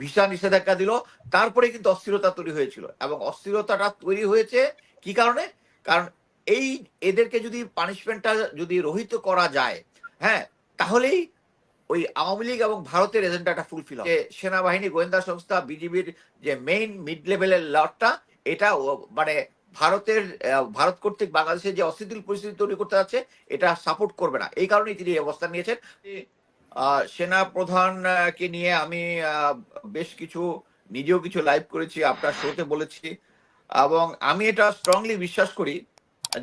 Visa নিষেধাজ্ঞা দিল। তারপরে কিন্তু অস্থিরতা তৈরি হয়েছিল। এবং অস্থিরতাটা তৈরি হয়েছে কি কারণে? কারণ এই এদেরকে যদি পানিশমেন্টটা যদি রহিত করা যায় হ্যাঁ তাহলেই ওই আওয়ামী লীগ এবং ভারতের এজেন্ডাটা ফুলফিল হবে। সেনাবাহিনী, গোয়েন্দা সংস্থা, বিজিবির যে মেইন মিড লেভেলের লটটা, এটা মানে ভারতের ভারত কর্তৃক বাংলাদেশে যে অস্থিতিশীল পরিস্থিতি তৈরি করতে যাচ্ছে, এটা সাপোর্ট করবে না। এই কারণেই তিনি অবস্থান নিয়েছেন। সেনা প্রধানকে নিয়ে আমি বেশ কিছু, নিজেও কিছু লাইভ করেছি, আপনার শোতে বলেছি। এবং আমি এটা স্ট্রংলি বিশ্বাস করি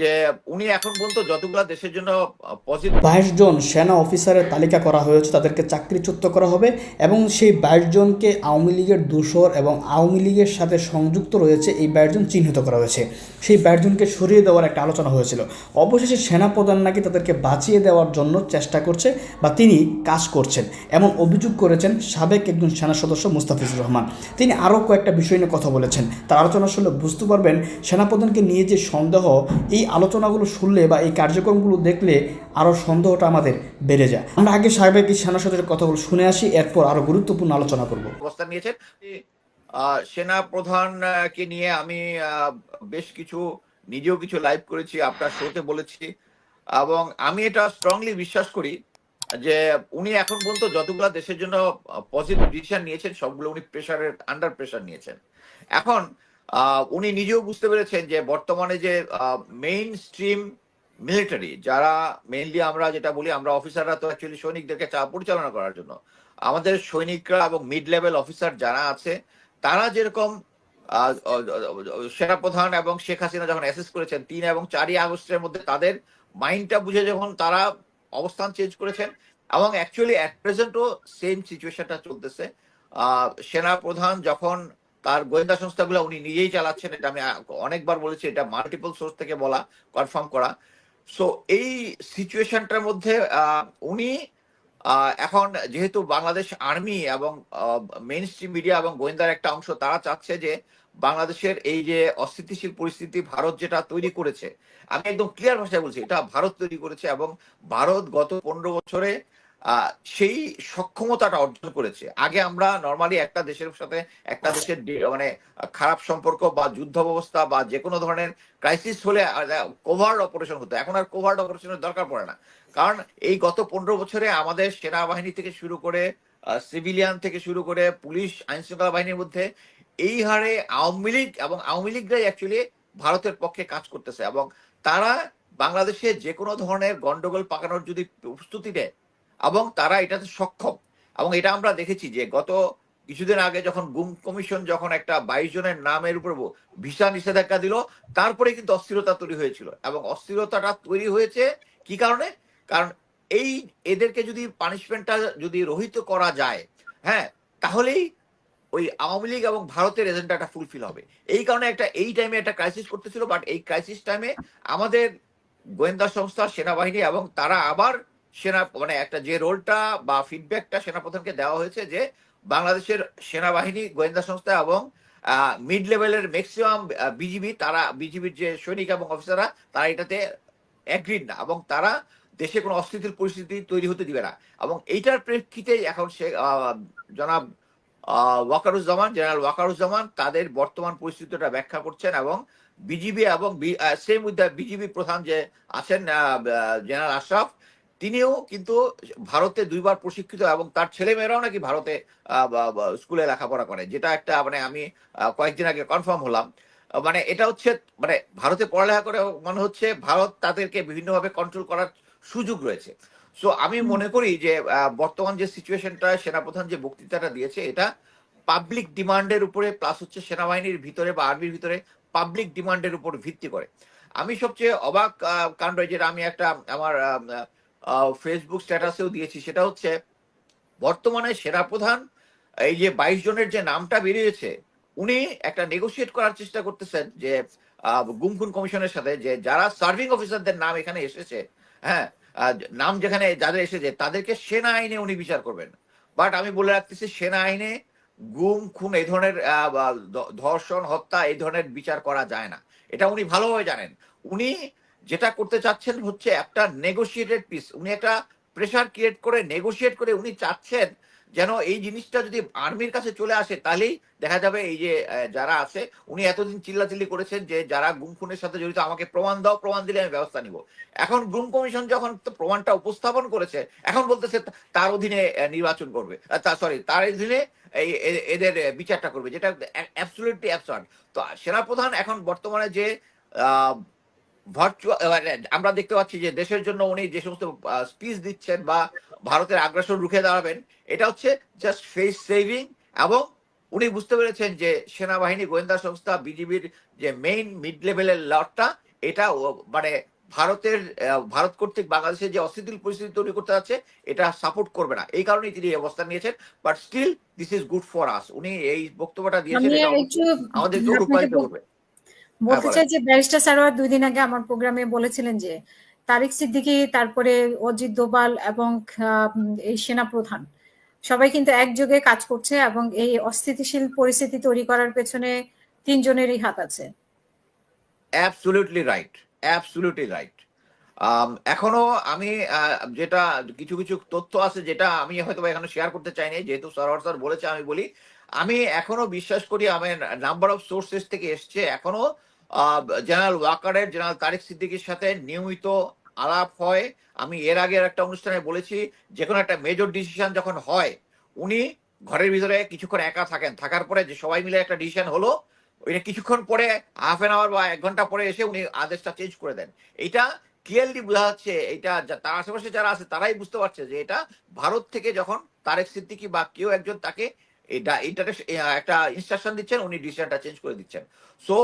যে উনি এখন পর্যন্ত যতগুলো দেশের জন্য বাইশ জন সেনা অফিসারের তালিকা করা হয়েছে, তাদেরকে চাকরিচ্যুত করা হবে এবং সেই বাইশ জনকে আওয়ামী লীগের দূষর এবং আওয়ামী লীগের সাথে সংযুক্ত রয়েছে এই বাইশ জন চিহ্নিত করা হয়েছে। সেই বাইশ জনকে সরিয়ে দেওয়ার একটা আলোচনা হয়েছিল। অবশেষে সেনাপ্রধান নাকি তাদেরকে বাঁচিয়ে দেওয়ার জন্য চেষ্টা করছে বা তিনি কাজ করছেন এমন অভিযোগ করেছেন সাবেক একজন সেনা সদস্য মুস্তাফিজুর রহমান। তিনি আরও কয়েকটা বিষয় নিয়ে কথা বলেছেন। তার আলোচনা শুনলে বুঝতে পারবেন সেনাপ্রধানকে নিয়ে যে সন্দেহ এই আলোচনাগুলো শুনলে বা এই কার্যক্রমগুলো দেখলে আরও সন্দেহটা আমাদের বেড়ে যায়। আমরা আগে সাবেক সেনা সদস্যের কথাগুলো শুনে আসি, এরপর আরও গুরুত্বপূর্ণ আলোচনা করব। অবস্থান নিয়েছেন। সেনা প্রধানকে নিয়ে আমি বেশ কিছু, নিজেও কিছু লাইভ করেছি, আপনার শোতে বলেছি। এবং আমি এটা স্ট্রংলি বিশ্বাস করি যে উনি এখন পর্যন্ত যতগুলো দেশের জন্য পজিটিভ ডিসিশন নিয়েছেন, সবগুলো উনি প্রেশারের আন্ডার প্রেশার নিয়েছেন। এখন উনি নিজেও বুঝতে পেরেছেন যে বর্তমানে যে মেইন স্ট্রিম মিলিটারি যারা মেইনলি আমরা যেটা বলি, আমরা অফিসাররা তো অ্যাকচুয়ালি সৈনিকদেরকে চা পরিচালনা করার জন্য। আমাদের সৈনিকরা এবং মিড লেভেল অফিসার যারা আছে, তারা যেরকম সেনাপ্রধান এবং শেখ হাসিনা যখন অ্যাসেস করেছেন, তিন এবং চারই আগস্টের মধ্যে তাদের মাইন্ডটা বুঝে যখন তারা অবস্থান চেঞ্জ করেছেন, এবং অ্যাকচুয়ালি অ্যাট প্রেজেন্টও সেম সিচুয়েশনটা চলতেছে। সেনাপ্রধান যখন তার গোয়েন্দা সংস্থাগুলো উনি নিজেই চালাচ্ছেন, এটা আমি অনেকবার বলেছি, এটা মাল্টিপল সোর্স থেকে বলা কনফার্ম করা। সো এই সিচুয়েশনটার মধ্যে উনি এখন যেহেতু বাংলাদেশ আর্মি এবং মেইন স্ট্রিম মিডিয়া এবং গোয়েন্দার একটা অংশ, তারা চাচ্ছে যে বাংলাদেশের এই যে অস্থিতিশীল পরিস্থিতি, ভারত যেটা তৈরি করেছে, আমি একদম ক্লিয়ার ভাষায় বলছি, এটা ভারত তৈরি করেছে এবং ভারত গত পনেরো বছরে সেই সক্ষমতাটা অর্জন করেছে। আগে আমরা নর্মালি একটা দেশের সাথে একটা দেশের মানে খারাপ সম্পর্ক বা যুদ্ধ ব্যবস্থা বা যে কোনো ধরনের ক্রাইসিস হলে কোভার্ড অপারেশন হতো। এখন আর কোভার্ড অপারেশনের দরকার পড়ে না। কারণ এই গত পনেরো বছরে আমাদের সেনাবাহিনী থেকে শুরু করে সিভিলিয়ান থেকে শুরু করে পুলিশ, আইন শৃঙ্খলা বাহিনীর মধ্যে এই হারে আওয়ামী লীগ এবং আওয়ামী লীগরাই অ্যাকচুয়ালি ভারতের পক্ষে কাজ করতেছে এবং তারা বাংলাদেশে যে কোনো ধরনের গন্ডগোল পাকানোর যদি প্রস্তুতি নেয় এবং তারা এটাতে সক্ষম। এবং এটা আমরা দেখেছি যে গত কিছুদিন আগে যখন গুম কমিশন যখন একটা বাইশ জনের নামের উপর ভিসা নিষেধাজ্ঞা দিল, তারপরে কিন্তু অস্থিরতা তৈরি হয়েছিল। এবং অস্থিরতাটা তৈরি হয়েছে কি কারণে? কারণ এই এদেরকে যদি পানিশমেন্টটা যদি রহিত করা যায় হ্যাঁ তাহলেই ওই আওয়ামী লীগ এবং ভারতের এজেন্ডাটা ফুলফিল হবে। এই কারণে একটা, এই টাইমে একটা ক্রাইসিস করতেছিল বাট এই ক্রাইসিস টাইমে আমাদের গোয়েন্দা সংস্থা, সেনাবাহিনী এবং তারা আবার সেনা মানে একটা যে রোলটা বা ফিডব্যাকটা সেনাপ্রধানকে দেওয়া হয়েছে যে বাংলাদেশের সেনাবাহিনী, গোয়েন্দা সংস্থা এবং মিড লেভেলের ম্যাক্সিমাম বিজিবি তারা বিজিবির যে সৈনিক এবং অফিসাররা তারা এটাতে অ্যাগ্রিড না এবং তারা দেশে কোনো অস্থিতির পরিস্থিতি তৈরি হতে দিবে না। এবং এইটার প্রেক্ষিতে এখন সে জনাব ওয়াকারুজ্জামান, জেনারেল ওয়াকারুজ্জামান তাদের বর্তমান পরিস্থিতিটা ব্যাখ্যা করছেন এবং বিজিবি এবং সেম উইথ দ্য বিজিবি প্রধান যে আছেন জেনারেল আশরাফ তিনিও কিন্তু ভারতে দুইবার প্রশিক্ষিত এবং তার ছেলেমেয়েরাও নাকি ভারতে স্কুলে লেখাপড়া করে। যেটা একটা মানে আমি কয়েকদিন আগে কনফার্ম হলাম। মানে এটা হচ্ছে মানে ভারতে পড়ালেখা করে মানে হচ্ছে ভারত তাদেরকে বিভিন্নভাবে কন্ট্রোল করার সুযোগ রয়েছে। সো আমি মনে করি যে বর্তমান যে সিচুয়েশনটা সেনাপ্রধান যে বক্তৃতাটা দিয়েছে এটা পাবলিক ডিমান্ডের উপরে প্লাস হচ্ছে সেনাবাহিনীর ভিতরে বা আর্মির ভিতরে পাবলিক ডিমান্ডের উপর ভিত্তি করে। আমি সবচেয়ে অবাক কাণ্ড যেটা আমি একটা আমার ফেসবুক স্ট্যাটাসেও দিয়েছি। সেটা হচ্ছে, বর্তমানে সেরা প্রধান, এই যে বাইশ জনের যে নামটা বেরিয়েছে, উনি একটা নেগোসিয়েট করার চেষ্টা করতেছেন যে গুমখুন কমিশনের সাথে যে যারা সার্ভিং অফিসারদের নাম এখানে এসেছে হ্যাঁ নাম যেখানে যাদের এসেছে, তাদেরকে সেনা আইনে উনি বিচার করবেন। বাট আমি বলে রাখতেছি, সেনা আইনে গুম খুন এই ধরনের ধর্ষণ, হত্যা এই ধরনের বিচার করা যায় না। এটা উনি ভালোভাবে জানেন। উনি যেটা করতে চাচ্ছেন হচ্ছে একটা নেগোসিয়েটেড পিস উনি একটা প্রেশার ক্রিয়েট করে নেগোসিয়েট করে উনি চাচ্ছেন যেন এই জিনিসটা যদি আর্মির কাছে চলে আসে, তাহলেই দেখা যাবে এই যে যারা আছে, উনি এতদিন চিল্লাচিল্লি করেছেন যে যারা গুম খুনের সাথে জড়িত, আমাকে প্রমাণ দাও, প্রমাণ দিলে আমি ব্যবস্থা নিব। এখন গুম কমিশন যখন প্রমাণটা উপস্থাপন করেছে, এখন বলতেছে তার অধীনে নির্বাচন করবে। সরি তার অধীনে এই এদের বিচারটা করবে, যেটা অ্যাবসুলেটলি অ্যাবসার্ড তো সেনাপ্রধান এখন বর্তমানে যে ভার্চুয়াল আমরা দেখতে পাচ্ছি যে দেশের জন্য উনি যে সমস্ত স্পিচ দিচ্ছেন বা ভারতের আগ্রাসন রুখে দাঁড়াবেন এটা হচ্ছে জাস্ট ফেস সেভিং এবং উনি বুঝতে পেরেছেন যে সেনাবাহিনী গোয়েন্দা সংস্থা বিজিবির যে মেইন মিড লেভেলের লটটা এটা মানে ভারতের ভারত কর্তৃক বাংলাদেশের যে অস্থিতিশীল পরিস্থিতি তৈরি করতে যাচ্ছে এটা সাপোর্ট করবে না। এই কারণেই তিনি এই অবস্থান নিয়েছেন but still this is good for us উনি এই বক্তব্যটা দিয়েছেন আমাদের রূপায়িত করবে। বলতে চাই যে ব্যারিস্টার সারোয়ার দুই দিন আগে আমার প্রোগ্রামে বলেছিলেন যে তারিক সিদ্দিকী তারপরে অজিত দোবাল এবং এই সেনা প্রধান সবাই কিন্তু একযোগে কাজ করছে এবং এই অস্থিতিশীল পরিস্থিতি তৈরি করার পেছনে তিনজনেরই হাত আছে। অ্যাবসুলুটলি রাইট অ্যাবসুলুটলি রাইট এখনও আমি যেটা কিছু কিছু তথ্য আছে যেটা আমি হয়তো এখানে শেয়ার করতে চাইনি যেহেতু সরওয়ার স্যার বলেছে আমি বলি আমি এখনও বিশ্বাস করি আমি নাম্বার অফ সোর্সেস থেকে এসছে। এখনও জেনারেল ওয়াকারের জেনারেল তারিক সিদ্দিকির সাথে নিয়মিত আলাপ হয়। আমি এর আগের একটা অনুষ্ঠানে বলেছি যে কোনো একটা মেজর ডিসিশন যখন হয়, উনি ঘরের ভিতরে কিছুক্ষণ একা থাকেন। থাকার পরে যে সবাই মিলে একটা ডিসিশন হলো, ওইটা কিছুক্ষণ পরে হাফ এন আওয়ার বা এক ঘণ্টা পরে এসে উনি আদেশটা চেঞ্জ করে দেন। এটা ক্লিয়ারলি বোঝা যাচ্ছে, এটা তার আশেপাশে যারা আছে তারাই বুঝতে পারছে যে এটা ভারত থেকে যখন তারেক সিদ্দিকি বা কেউ একজন তাকে এটা ইন্টারেস্ট একটা ইনস্ট্রাকশন দিচ্ছেন, উনি ডিসিশনটা চেঞ্জ করে দিচ্ছেন। সো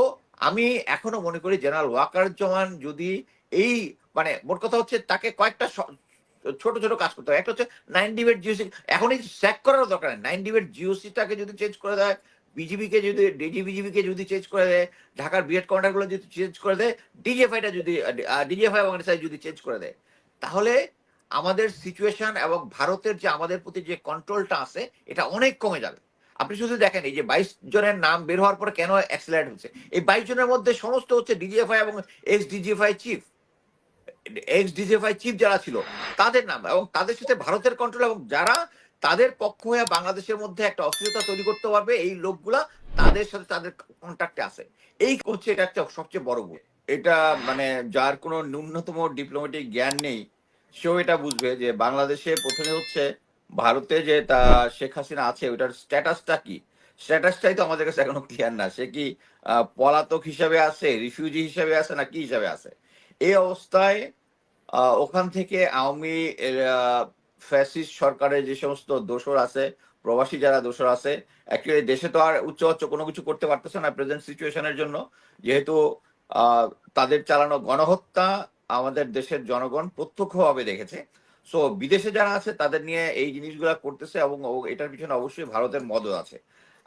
আমি এখনও মনে করি জেনারেল ওয়াকারুজ্জামান যদি এই মানে মোট কথা হচ্ছে তাকে কয়েকটা ছোট ছোট কাজ করতে হবে একটা হচ্ছে নাইন ডিবেট জিওসি এখনই স্যাক করার দরকার নেই। নাইন ডিবেট জিওসিটাকে যদি চেঞ্জ করে দেয় বিজিবি কে যদি ডিজিবিজিবি কে যদি চেঞ্জ করে দেয়, ঢাকার বিএড কমান্ডার যদি চেঞ্জ করে দেয় ডিজিএফআইটা যদি ডিজিএফআই এবং যদি চেঞ্জ করে দেয়, তাহলে আমাদের সিচুয়েশন এবং ভারতের যে আমাদের প্রতি যে কন্ট্রোলটা আছে, এটা অনেক কমে যাবে। আপনি শুধু দেখেন, এই যে বাইশ জনের নাম বের হওয়ার পরে কেন অ্যাক্সিলারেট হচ্ছে? এই বাইশ জনের মধ্যে সমস্ত হচ্ছে ডিজিএফআই এবং ex DGFI chief ex DGFI chief যারা ছিল, তাদের নাম এবং তাদের সাথে ভারতের কন্ট্রোল এবং যারা তাদের পক্ষ হয়ে বাংলাদেশের মধ্যে একটা অস্থিরতা তৈরি করতে পারবে, এই লোকগুলা তাদের সাথে তাদের কন্ট্যাক্টে আছে। এই হচ্ছে এটা একটা সবচেয়ে বড় ভুল। এটা মানে যার কোনো ন্যূনতম ডিপ্লোম্যাটিক জ্ঞান নেই সেও এটা বুঝবে যে বাংলাদেশে প্রথমে হচ্ছে ভারতে যে তা শেখ হাসিনা আছে ওটার স্ট্যাটাসটা কি? স্ট্যাটাসটাই তো আমাদের কাছে এখনও ক্লিয়ার না। সে কি পলাতক হিসাবে আছে রিফিউজি হিসাবে আছে না কি হিসাবে আছে? এই অবস্থায় ওখান থেকে আওয়ামী ফ্যাসিস্ট সরকারের যে সমস্ত দোষর আছে, প্রবাসী যারা দোষর আছে অ্যাকচুয়ালি দেশে তো আর উচ্চ উচ্চ কোনো কিছু করতে পারতেছে না প্রেজেন্ট সিচুয়েশনের জন্য। যেহেতু তাদের চালানো গণহত্যা আমাদের দেশের জনগণ প্রত্যক্ষভাবে দেখেছে। সো বিদেশে যারা আছে তাদের নিয়ে এই জিনিসগুলা করতেছে এবং এটার পিছনে অবশ্যই ভারতের মদত আছে।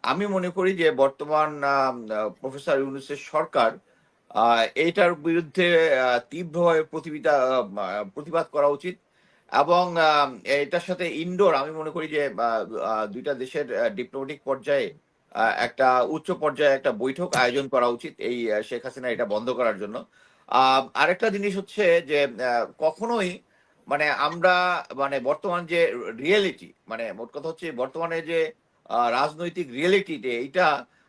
আমি মনে করি যে বর্তমান প্রফেসর ইউনুসের সরকার আহ, এইটার বিরুদ্ধে তীব্রভাবে প্রতিবিদা প্রতিবাদ করা উচিত এবং এটার সাথে ইনডোর আমি মনে করি যে দুইটা দেশের ডিপ্লোমেটিক পর্যায়ে একটা উচ্চ পর্যায়ে একটা বৈঠক আয়োজন করা উচিত এই শেখ হাসিনা এটা বন্ধ করার জন্য। আরেকটা জিনিস হচ্ছে যে কখনোই মানে আমরা মানে বর্তমান যে রিয়েলিটি মানে মোট কথা হচ্ছে বর্তমানে যে রাজনৈতিক রিয়েলিটিতে এইটা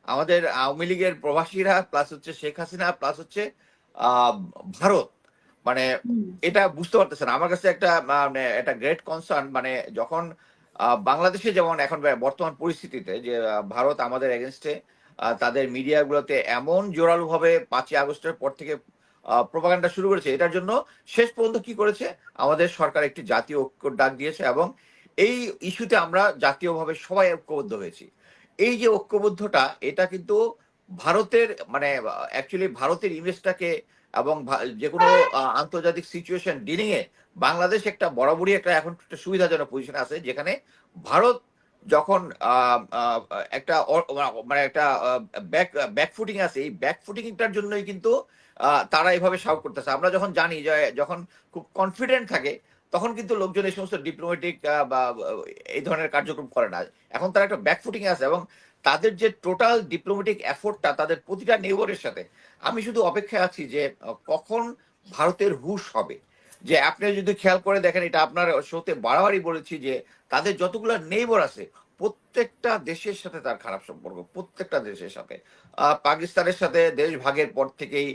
আমাদের আওয়ামী লীগের প্রবাসীরা প্লাস হচ্ছে শেখ হাসিনা প্লাস হচ্ছে ভারত মানে এটা বুঝতে পারতেছে না। আমার কাছে একটা মানে একটা গ্রেট কনসার্ন মানে যখন বাংলাদেশে যেমন এখন বর্তমান পরিস্থিতিতে যে ভারত আমাদের এগেনস্টে তাদের মিডিয়াগুলোতে এমন জোরালো ভাবে পাঁচই আগস্টের পর থেকে প্রপাগান্ডা শুরু করেছে। এটার জন্য শেষ পর্যন্ত কি করেছে? আমাদের সরকার একটি জাতীয় ঐক্যর ডাক দিয়েছে এবং এই ইস্যুতে আমরা জাতীয়ভাবে সবাই ঐক্যবদ্ধ হয়েছি। এই যে ঐক্যবদ্ধটা, এটা কিন্তু ভারতের মানে অ্যাকচুয়ালি ভারতের ইমেজটাকে এবং যে কোনো আন্তর্জাতিক সিচুয়েশন ডিলিং এ বাংলাদেশ একটা বরাবরই একটা এখন একটা সুবিধাজনক পজিশন আছে, যেখানে ভারত যখন একটা মানে একটা ব্যাক ব্যাকফুটিং আছে, এই ব্যাকফুটিংটার জন্যই কিন্তু তারা এভাবে সাউ করতেছে। আমরা যখন জানি যে, যখন খুব কনফিডেন্ট থাকে, তখন কিন্তু লোকজন এই সমস্ত ডিপ্লোমেটিক বা, এই ধরনের কার্যক্রম করে না। এখন তারা একটা ব্যাকফুটিং আছে এবং তাদের যে টোটাল ডিপ্লোমেটিক এফোর্টটা তাদের প্রতিটা নেবরের সাথে, আমি শুধু অপেক্ষায় আছি যে, কখন ভারতের হুশ হবে। যে, আপনি যদি খেয়াল করে দেখেন, এটা আপনার শোতে বাড়াবাড়ি বলেছি যে, তাদের যতগুলো নেইবর আছে, প্রত্যেকটা দেশের সাথে তার খারাপ সম্পর্ক, প্রত্যেকটা দেশের সাথে। পাকিস্তানের সাথে দেশ ভাগের পর থেকেই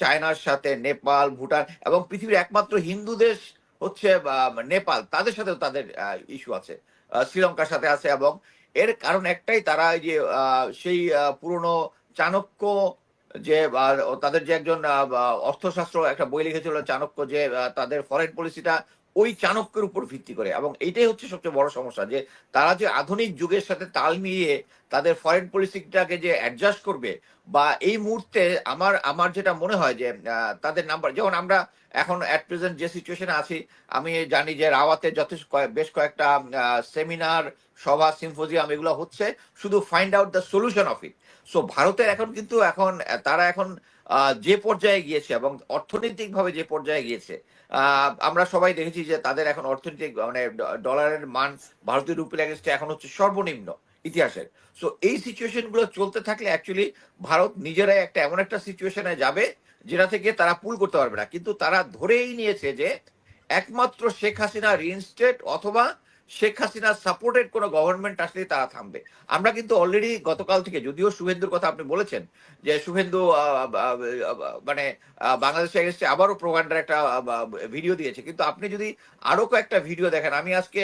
চায়নার সাথে নেপাল, ভুটান এবং পৃথিবীর একমাত্র হিন্দু দেশ হচ্ছে নেপাল। তাদের সাথেও তাদের ইস্যু আছে। শ্রীলঙ্কার সাথে আছে এবং এর কারণ একটাই, তারা যে সেই পুরনো চাণক্য যে তাদের যে একজন অর্থশাস্ত্র একটা বই লিখেছিল চাণক্য যে তাদের ফরেন পলিসিটা ওই চাণক্যের উপর ভিত্তি করে। এবং এইটাই হচ্ছে সবচেয়ে বড় সমস্যা যে, তারা যে আধুনিক যুগের সাথে তাল মিলিয়ে তাদের ফরেন পলিসিটাকে যে অ্যাডজাস্ট করবে বা এই মুহূর্তে আমার আমার যেটা মনে হয় যে তাদের নাম্বার যেমন আমরা এখন অ্যাট প্রেজেন্ট যে সিচুয়েশনে আছি, আমি জানি যে রাওয়াতে যথেষ্ট বেশ কয়েকটা সেমিনার সভা সিম্পোজিয়াম এগুলো হচ্ছে, শুধু find out the solution of it so ভারতের এখন কিন্তু এখন, তারা এখন যে পর্যায়ে গিয়েছে এবং অর্থনৈতিকভাবে যে পর্যায়ে গিয়েছে আমরা সবাই দেখেছি যে তাদের এখন অর্থনৈতিক মানে ডলারের মান ভারতীয় রুপির এগেনস্টে এখন হচ্ছে সর্বনিম্ন ইতিহাসের। সো এই সিচুয়েশনগুলো চলতে থাকলে অ্যাকচুয়ালি ভারত নিজেরাই একটা এমন একটা সিচুয়েশনে যাবে যেটা থেকে তারা পুল করতে পারবে না। কিন্তু তারা ধরেই নিয়েছে যে একমাত্র শেখ হাসিনা রিইনস্টেট অথবা শেখ হাসিনা সাপোর্টেড কোনো গভর্নমেন্ট আসলে তারা থামবে। আমরা কিন্তু অলরেডি গতকাল থেকে, যদিও শুভেন্দুর কথা আপনি বলেছেন যে শুভেন্দু মানে বাংলাদেশে এগেস্টে আবারও প্রোভান্ডার একটা ভিডিও দিয়েছে। কিন্তু আপনি যদি আরও কয়েকটা ভিডিও দেখেন, আমি আজকে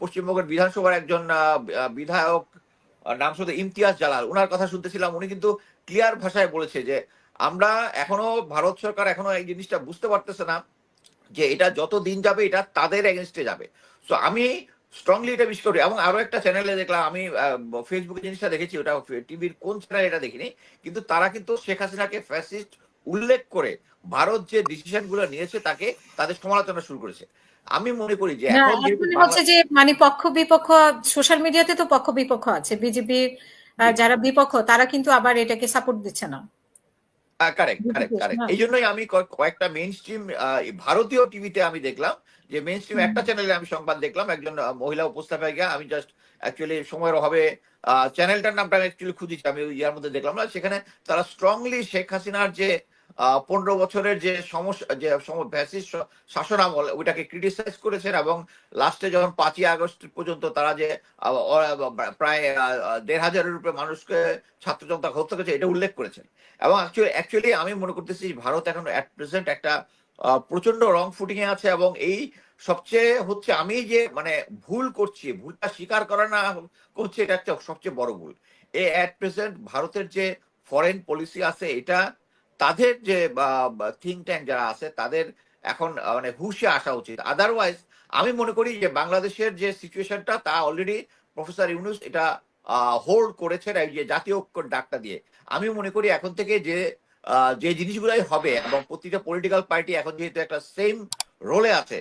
পশ্চিমবঙ্গের বিধানসভার একজন বিধায়ক নাম শুধু ইমতিয়াজ জালাল ওনার কথা শুনতেছিলাম, উনি কিন্তু ক্লিয়ার ভাষায় বলেছে যে আমরা এখনও, ভারত সরকার এখনও এই জিনিসটা বুঝতে পারতেছে না যে এটা যত দিন যাবে, এটা তাদের এগেনস্টে যাবে। সো আমি স্ট্রংলি এটা বিশ্বাস করি। এবং আরও একটা চ্যানেলে দেখলাম আমি ফেসবুকে জিনিসটা দেখেছি ওটা টিভির কোন চ্যানেল এটা দেখিনি কিন্তু তারা কিন্তু শেখ হাসিনাকে ফ্যাসিস্ট উল্লেখ করে ভারত যে ডিসিশনগুলো নিয়েছে তাকে তাদের সমালোচনা শুরু করেছে। আমি মনে করি যে হচ্ছে যে মানে পক্ষ বিপক্ষ সোশ্যাল মিডিয়াতে তো পক্ষ বিপক্ষ আছে। বিজেপি যারা বিপক্ষ তারা কিন্তু আবার এটাকে সাপোর্ট দিচ্ছে না। কারেক্ট কারেক্ট কারেক্ট এই জন্যই আমি কয়েকটা মেইন স্ট্রিম ভারতীয় টিভিতে আমি দেখলাম যে মেইন স্ট্রিম একটা চ্যানেলে আমি সংবাদ দেখলাম, একজন মহিলা উপস্থাপিকা আমি জাস্ট অ্যাকচুয়ালি সময়ের অভাবে চ্যানেলটার নামটা আমি অ্যাকচুয়ালি খুঁজেছি, আমি ইয়ার মধ্যে দেখলাম না। সেখানে তারা স্ট্রংলি শেখ হাসিনার যে পনেরো বছরের যে সমস্যা যে ফ্যাসিস্ট শাসন আমল, ওইটাকে ক্রিটিসাইজ করেছেন এবং লাস্টে যখন পাঁচই আগস্ট পর্যন্ত তারা যে প্রায় দেড় হাজারের রূপে মানুষকে ছাত্র জনতা হত্যা করেছে, এটা উল্লেখ করেছেন। এবং অ্যাকচুয়ালি আমি মনে করতেছি ভারত এখন অ্যাট প্রেজেন্ট একটা প্রচণ্ড রং ফুটিং এ আছে এবং এই সবচেয়ে হচ্ছে আমি যে মানে ভুল করছি, ভুলটা স্বীকার করা না করছে, এটা একটা সবচেয়ে বড় ভুল। এই অ্যাট প্রেজেন্ট ভারতের যে ফরেন পলিসি আছে, এটা তাদের যে থিঙ্ক ট্যাঙ্ক যারা আছে, তাদের এখন মানে হুশে আসা উচিত। আদারওয়াইজ আমি মনে করি যে বাংলাদেশের যে সিচুয়েশনটা তা অলরেডি প্রফেসর ইউনুস এটা হোল্ড করেছেন এই যে জাতীয় ঐক্যর ডাকটা দিয়ে। আমি মনে করি এখন থেকে যে যে জিনিসগুলাই হবে এবং প্রতিটা পলিটিক্যাল পার্টি এখন যেহেতু একটা সেম রোলে আছে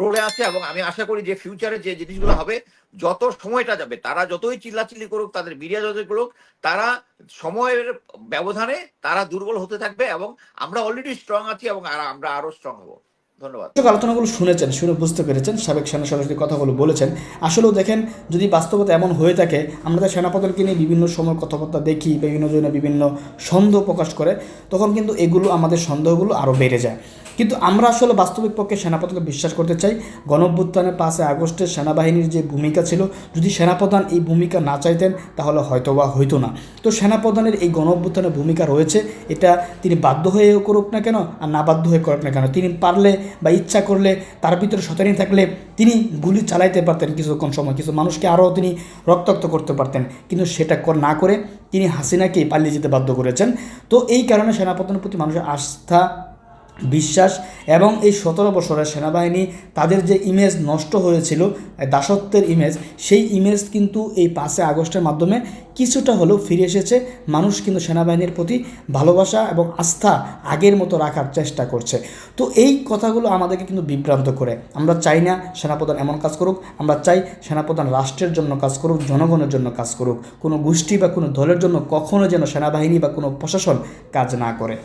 রোলে আছে এবং আমি আশা করি যে ফিউচারে যে জিনিসগুলো হবে, যত সময়টা যাবে, তারা যতই চিল্লাচিল্লি করুক, তাদের মিডিয়া যতই করুক, তারা সময়ের ব্যবধানে তারা দুর্বল হতে থাকবে এবং আমরা অলরেডি স্ট্রং আছি এবং আমরা আরও স্ট্রং হব। ধন্যবাদ। আলোচনাগুলো শুনেছেন, শুনে বুঝতে পেরেছেন, সাবেক সেনা সরাসরি কথাগুলো বলেছেন, আসলেও দেখেন যদি বাস্তবতা এমন হয়ে থাকে, আমরা তো সেনাপতিকে নিয়ে বিভিন্ন সময় কথাবার্তা দেখি, বিভিন্ন জনে বিভিন্ন সন্দেহ প্রকাশ করে, তখন কিন্তু এগুলো, আমাদের সন্দেহগুলো আরও বেড়ে যায়। কিন্তু আমরা আসলে বাস্তবিক পক্ষে সেনাপতিকে বিশ্বাস করতে চাই। গণঅভ্যুত্থানের পাঁচে আগস্টের সেনাবাহিনীর যে ভূমিকা ছিল, যদি সেনাপ্রধান এই ভূমিকা না চাইতেন, তাহলে হয়তো বা হইতো না। তো সেনাপ্রধানের এই গণঅভ্যুত্থানের ভূমিকা রয়েছে, এটা তিনি বাধ্য হয়ে করুক না কেন, আর না বাধ্য হয়ে করুক না কেন, তিনি পারলে বা ইচ্ছা করলে, তার ভিতরে সতেনি থাকলে তিনি গুলি চালাইতে পারতেন কিছুক্ষণ সময়, কিছু মানুষকে আরও তিনি রক্তাক্ত করতে পারতেন। কিন্তু সেটা না করে তিনি হাসিনাকে পালিয়ে যেতে বাধ্য করেছেন। তো এই কারণে সেনাপ্রধানের প্রতি মানুষের আস্থা বিশ্বাস এবং এই সতেরো বছরের সেনাবাহিনী তাদের যে ইমেজ নষ্ট হয়েছিল দাসত্বের ইমেজ সেই ইমেজ কিন্তু এই পাঁচে আগস্টের মাধ্যমে কিছুটা হলেও ফিরে এসেছে। মানুষ কিন্তু সেনাবাহিনীর প্রতি ভালোবাসা এবং আস্থা আগের মতো রাখার চেষ্টা করছে। তো এই কথাগুলো আমাদেরকে কিন্তু বিভ্রান্ত করে। আমরা চাই না সেনাপ্রধান এমন কাজ করুক, আমরা চাই সেনাপ্রধান রাষ্ট্রের জন্য কাজ করুক, জনগণের জন্য কাজ করুক। কোনো গোষ্ঠী বা কোনো দলের জন্য কখনো যেন সেনাবাহিনী বা কোনো প্রশাসন কাজ না করে।